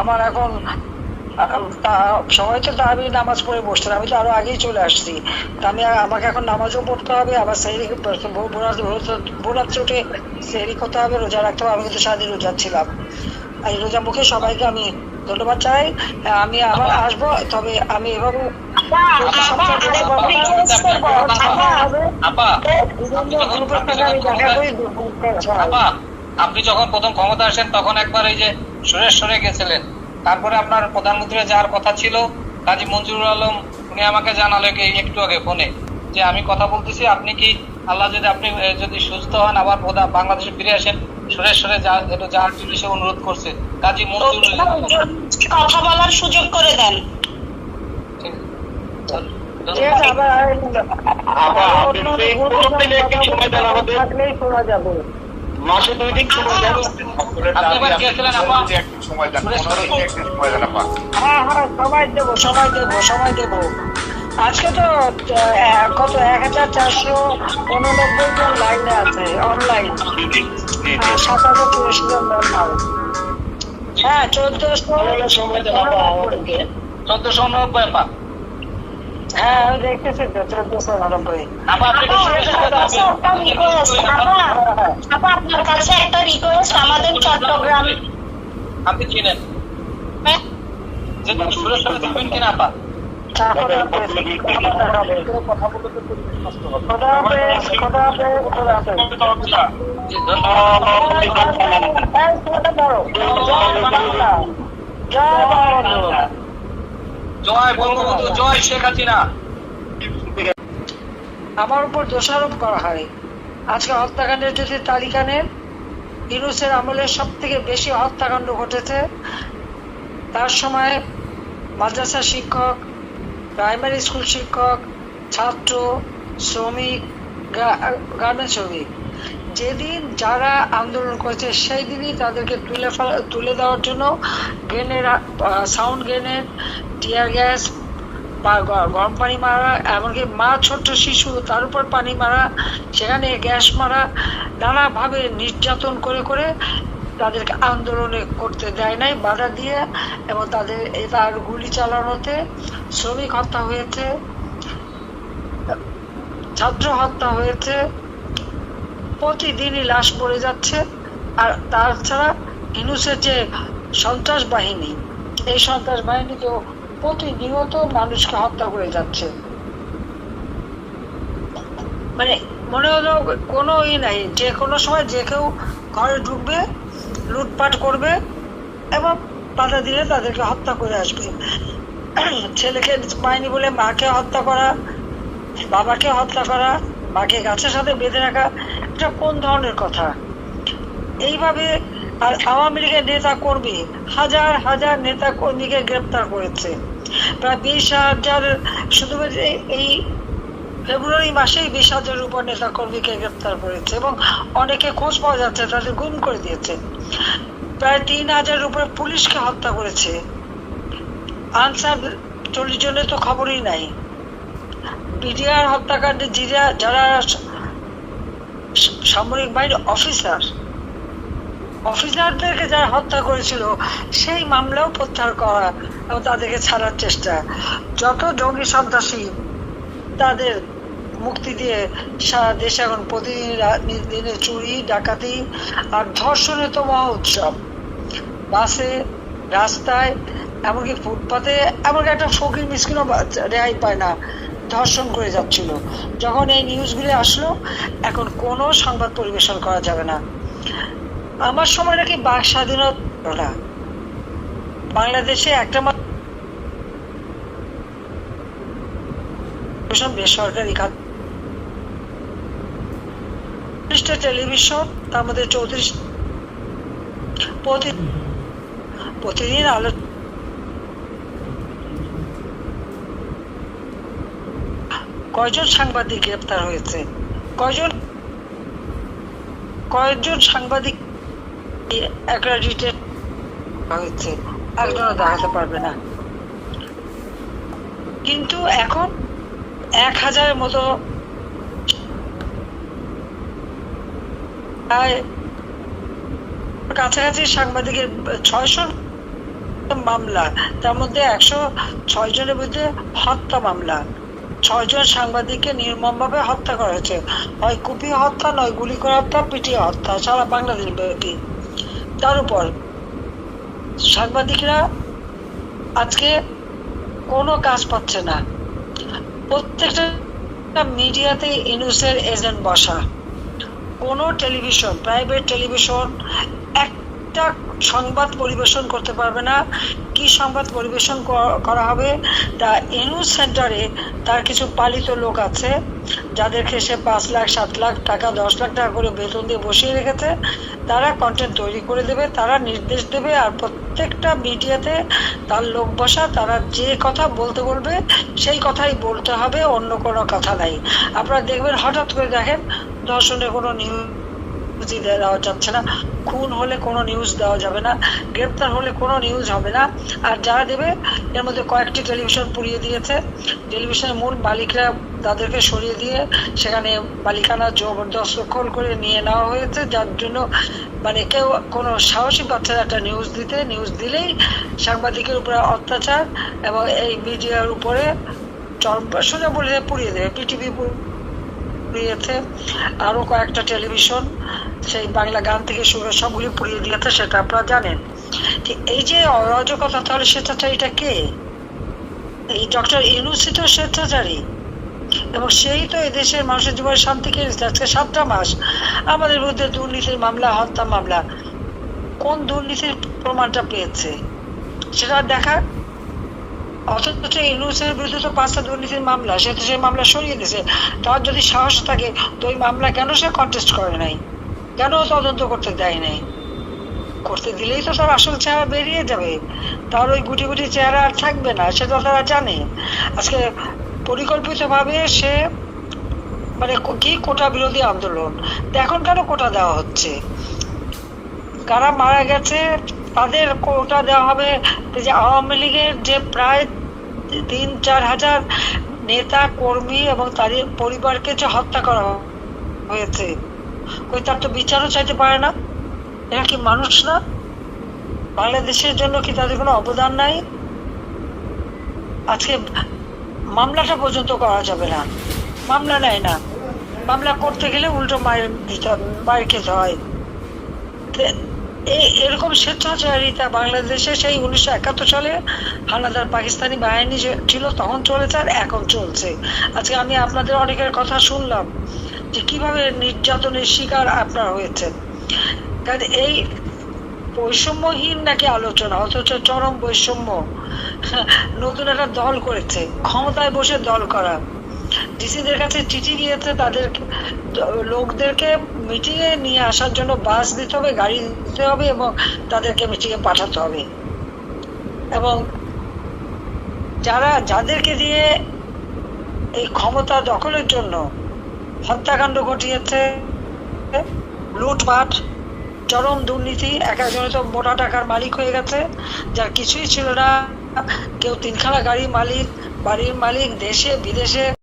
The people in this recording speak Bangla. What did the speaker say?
আমার এখন সবাই তো আমি নামাজ পড়ে বসছেন আমি তো আরও আগেই চলে আসছি। আমি আমাকে এখন নামাজও পড়তে হবে আবার সেহরি ভোরাত্রে উঠে সেহরি করতে হবে রোজা রাখতে হবে আমি কিন্তু সারাদিন রোজা ছিলাম। এই রোজা মুখে সবাইকে আমি ধন্যবাদ চাই আমি আবার আসব তবে আমি এভাবে আপনি যখন প্রথম ক্ষমতা আসেন তখন একবার এই যে সুরেশ্বরে গেছিলেন। তারপরে আপনার প্রধানমন্ত্রী যাওয়ার কথা ছিল কাজী মঞ্জুরুল আলম উনি আমাকে জানালো কি একটু আগে ফোনে যে আমি কথা বলতেছি আপনি কি আল্লাহ যদি আপনি যদি সুস্থ হন আবার প্রধান বাংলাদেশে ফিরে আসেন সুরেশ্বরে যা একটু যাওয়ার জন্য সে অনুরোধ করছে। কাজী মঞ্জুরুল কথা বলার সুযোগ করে দেন। ঠিক। ঠিক আছে, আবার আবার অন্য আপনি এই গ্রুপের পনেরো দিনে একটু সময় দেন আমাদের। থাকলেই শোনা যাবে। মাসে দুই দিন সময় দেন। আপনি এবার গিয়েছিলেন আপা সময় দেন। পনেরো দিন একদিন সময় দেন আপা হ্যাঁ হ্যাঁ সময় দেবো সময় দেবো সময় দেবো। আজকে তো কত এক হাজার চারশো উননব্বই জন লাইনে আছে অনলাইন। সাত হাজার চুরাশি জন নর্মাল হ্যাঁ চোদ্দশো। চোদ্দশো উনব্বই হ্যাঁ আমি দেখতেছি তো একটু সুরেশ্বরে কাছে একটা রিকোয়েস্ট আপা আপা আপনার কাছে একটা রিকোয়েস্ট আমাদের চট্টগ্রাম আপনি চিনেন। জয় বাংলা জয় বাংলা জয় বঙ্গবন্ধু, জয় শেখ হাসিনা। আমার উপর দোষারোপ করা হয়। আজকে হত্যাকাণ্ডের যদি তালিকা নেন, ইউনুসের আমলে সব থেকে বেশি হত্যাকাণ্ড ঘটেছে, তার সময় মাদ্রাসা শিক্ষক, প্রাইমারি স্কুল শিক্ষক, ছাত্র, শ্রমিক গার্মেন্ট শ্রমিক। যেদিন যারা আন্দোলন করেছে সেই দিনই তাদেরকে তুলে ফেলা, তুলে দেওয়ার জন্য গ্রেনের সাউন্ড গ্রেনেড টিয়ার গ্যাস, বা গরম পানি মারা, এমনকি মা ছোট্ট শিশু, তার উপর পানি মারা, সেখানে গ্যাস মারা, নানাভাবে নির্যাতন করে করে তাদেরকে আন্দোলনে করতে দেয় নাই, বাধা দিয়ে, এবং তাদের তার গুলি চালানোতে শ্রমিক হত্যা হয়েছে, ছাত্র হত্যা হয়েছে, প্রতিদিনই লাশ পড়ে যাচ্ছে, আর তাছাড়া ইনুসের যে সন্ত্রাস বাহিনী, এই সন্ত্রাস বাহিনী তো প্রতিনিয়ত মানুষকে হত্যা করে যাচ্ছে। মানে মনে হলো কোনো ই নাই, যে কোনো সময় যে কেউ ঘরে ঢুকবে, লুটপাট করবে, এবং বাধা দিলে তাদেরকে হত্যা করে আসবে। ছেলেকে পায়নি বলে মাকে হত্যা করা, বাবাকে হত্যা করা, মাকে গাছের সাথে বেঁধে রাখা, এটা কোন ধরনের কথা? এইভাবে আর আওয়ামী লীগের নেতা কর্মী হাজার হাজার নেতা কর্মীকে গ্রেপ্তার করেছে। প্রায় বিশ হাজার, শুধুমাত্র এই- ফেব্রুয়ারি মাসেই বিশ হাজারের উপর নেতা কর্মীকে গ্রেপ্তার করেছে এবং অনেকে খোঁজ পাওয়া যাচ্ছে, তাদের গুম করে দিয়েছে। প্রায় তিন হাজারের উপরে পুলিশকে হত্যা করেছে। আনসার চল্লিশ জনের তো খবরই নাই। বিডিআর হত্যাকাণ্ডে যারা সামরিক বাহিনীর অফিসার অফিসারদেরকে যারা হত্যা করেছিল, সেই মামলাও প্রত্যাহার করা এবং তাদেরকে ছাড়ার চেষ্টা। যত জঙ্গি সন্ত্রাসী তাদের মুক্তি দিয়ে সারা দেশে এখন প্রতিদিন দিনে চুরি, ডাকাতি আর ধর্ষণের তো মহা উৎসব। বাসে, রাস্তায়, এমনকি ফুটপাতে, এমনকি একটা ফকির মিসকিনও রেহাই পায় না, ধর্ষণ করে যাচ্ছিল। যখন এই নিউজগুলি আসলো, এখন কোনো সংবাদ পরিবেশন করা যাবে না। আমার সময় নাকি স্বাধীনতা বাংলাদেশে একটা বেসরকারি খাত টেলিভিশন, তার মধ্যে চৌত্রিশ প্রতিদিন আলো কয়জন সাংবাদিক গ্রেপ্তার হয়েছে? কয়জন কয়েকজন সাংবাদিক অ্যাক্রেডিটেড হয়েছে। একজনও দেখাতে পারবে না। কিন্তু এখন এক হাজারের মতো কাছাকাছি সাংবাদিকের ছয়শোর মামলা তার মধ্যে একশো ছয় জনের বিরুদ্ধে হত্যা মামলা। ছয়জন সাংবাদিককে নির্মমভাবে হত্যা করা হয়েছে। হয় কুপিয়ে হত্যা নয় গুলি করে হত্যা পিটিয়ে হত্যা সারা বাংলাদেশ ব্যাপী। তার উপর। সাংবাদিকরা আজকে কোনো কাজ পাচ্ছে না। প্রত্যেকটা মিডিয়াতে ইনুসের এজেন্ট বসা। কোনো টেলিভিশন প্রাইভেট টেলিভিশন একটা সংবাদ পরিবেশন করতে পারবে না। কি সংবাদ পরিবেশন করা হবে? তা এনুজ সেন্টারে তার কিছু পালিত লোক আছে, যাদেরকে সে পাঁচ লাখ, সাত লাখ টাকা, দশ লাখ টাকা করে বেতন দিয়ে বসিয়ে রেখেছে। তারা কন্টেন্ট তৈরি করে দেবে, তারা নির্দেশ দেবে আর প্রত্যেকটা মিডিয়াতে তার লোক বসা, তারা যে কথা বলতে বলবে, সেই কথাই বলতে হবে, অন্য কোনো কথা নাই। আপনারা দেখবেন হঠাৎ করে দেখেন দর্শনের কোনো নিউজ দেওয়া যাচ্ছে না। খুন হলে কোনো নিউজ দেওয়া যাবে না, গ্রেপ্তার হলে কোনো নিউজ হবে না। আর যারা দেবে, এর মধ্যে কয়েকটি টেলিভিশন পুড়িয়ে দিয়েছে। টেলিভিশনের মূল মালিকরা তাদেরকে সরিয়ে দিয়ে সেখানে মালিকানা জবরদস্ত দখল করে নিয়ে নেওয়া হয়েছে। যার জন্য মানে কেউ কোনো সাহসী পাচ্ছে একটা নিউজ দিতে নিউজ দিলেই সাংবাদিকের উপরে অত্যাচার এবং এই মিডিয়ার উপরে চরম সোজা বলে পুড়িয়ে দেবে। পিটিভি পুড়িয়েছে। আরও কয়েকটা টেলিভিশন সেই বাংলা গান থেকে শুরু সবগুলি পুড়িয়ে দিয়েছে, সেটা আপনারা জানেন। এই যে অরাজকতা, তাহলে স্বেচ্ছাচারীটা কে? এই ডক্টর ইউনুসি তো স্বেচ্ছাচারী। এবং সেই তো দেশের মানুষের জীবনে শান্তি কেড়েছে। আজকে সাতটা মাস আমাদের বিরুদ্ধে দুর্নীতির মামলা, হত্যা মামলা। কোন দুর্নীতির প্রমাণটা পেয়েছে? সেটা দেখা। অথচ ইউনুসের বিরুদ্ধে তো পাঁচটা দুর্নীতির মামলা, সে তো সেই মামলা সরিয়ে দিয়েছে। তার যদি সাহস থাকে, তো ওই মামলা কেন সে কন্টেস্ট করে নাই? কেন তদন্ত করতে দেয় নাই? করতে দিলেই তো তার আসল চেহারা বেরিয়ে যাবে। তার ওই গুটি গুটি চেহারা আর থাকবে না সেটা তারা জানে। আজকে পরিকল্পিতভাবে সে মানে কি কোটা বিরোধী আন্দোলন? এখন কেন কোটা দেওয়া হচ্ছে? কারা মারা গেছে? তাদের কোটা দেওয়া হবে? যে আওয়ামী লীগের যে প্রায় তিন চার হাজার নেতা, কর্মী এবং তাদের পরিবারকে যে হত্যা করা হয়েছে ওই তার তো বিচারও চাইতে পারে না। এরা কি মানুষ না? বাংলাদেশের জন্য কি তাদের কোনো অবদান নাই? আজকে মামলাটা পর্যন্ত করা যাবে না। মামলা নেয় না। মামলা করতে গেলে উল্টো মায়ের দিতে মায়ের খেতে হয়। এরকম স্বেচ্ছাচারিতা বাংলাদেশে সেই উনিশশো একাত্তর সালে হানাদার পাকিস্তানি বাহিনী ছিল, তখন চলেছে আর এখন চলছে। আজকে আমি আপনাদের অনেকের কথা শুনলাম। কীভাবে নির্যাতনের শিকার আপনার হয়েছেন। কারণ এই বৈষম্যহীন নাকি আলোচনা, অথচ চরম বৈষম্য, নতুন একটা দল করেছে, ক্ষমতায় বসে দল করা। ডিসিদের কাছে চিঠি গিয়েছে, তাদের লোকদেরকে মিটিংয়ে নিয়ে আসার জন্য বাস দিতে হবে, গাড়ি দিতে হবে এবং তাদেরকে মিটিংয়ে পাঠাতে হবে। এবং যারা, যাদেরকে দিয়ে এই ক্ষমতা দখলের জন্য হত্যাকাণ্ড ঘটিয়েছে, লুটপাট, চরম দুর্নীতি এক একজনে তো মোটা টাকার মালিক হয়ে গেছে, যার কিছুই ছিল না। কেউ তিনখানা গাড়ির মালিক, বাড়ির মালিক, দেশে, বিদেশে।